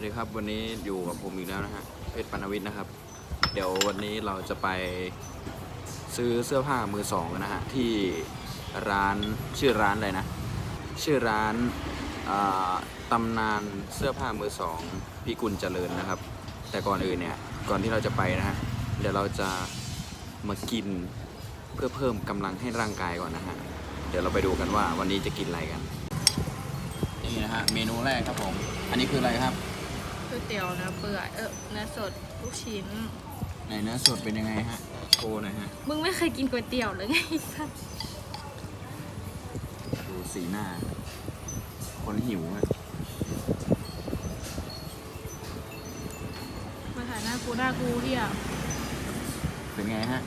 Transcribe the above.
วัสดีครับวันนี้อยู่กับผมอีกแล้วนะฮะเพชรปานวิทย์นะครับ เดี๋ยววันนี้เราจะไปซื้อเสื้อผ้ามือสองกันนะฮะที่ร้านชื่อร้านอะไรนะ ชื่อร้านตำนานเสื้อผ้ามือสองพี่กุลเจริญนะครับ แต่ก่อนอื่นเนี่ยก่อนที่เราจะไปนะฮะเดี๋ยวเราจะมากินเพื่อเพิ่มกำลังให้ร่างกายก่อนนะฮะเดี๋ยวเราไปดูกันว่าวันนี้จะกินอะไรกันนี่นะฮะเมนูแรกครับผม อันนี้คืออะไรครับ เตี๋ยวเนื้อเปื่อยเออเนื้อสดลูกชิ้น ไหนเนื้อสดเป็นยังไงฮะโชว์หน่อยฮะ มึงไม่เคยกินก๋วยเตี๋ยวเลยไงสัสดูสีหน้า คนหิวฮะมาถ่ายหน้ากูหน้ากูเรียเป็นไงฮะ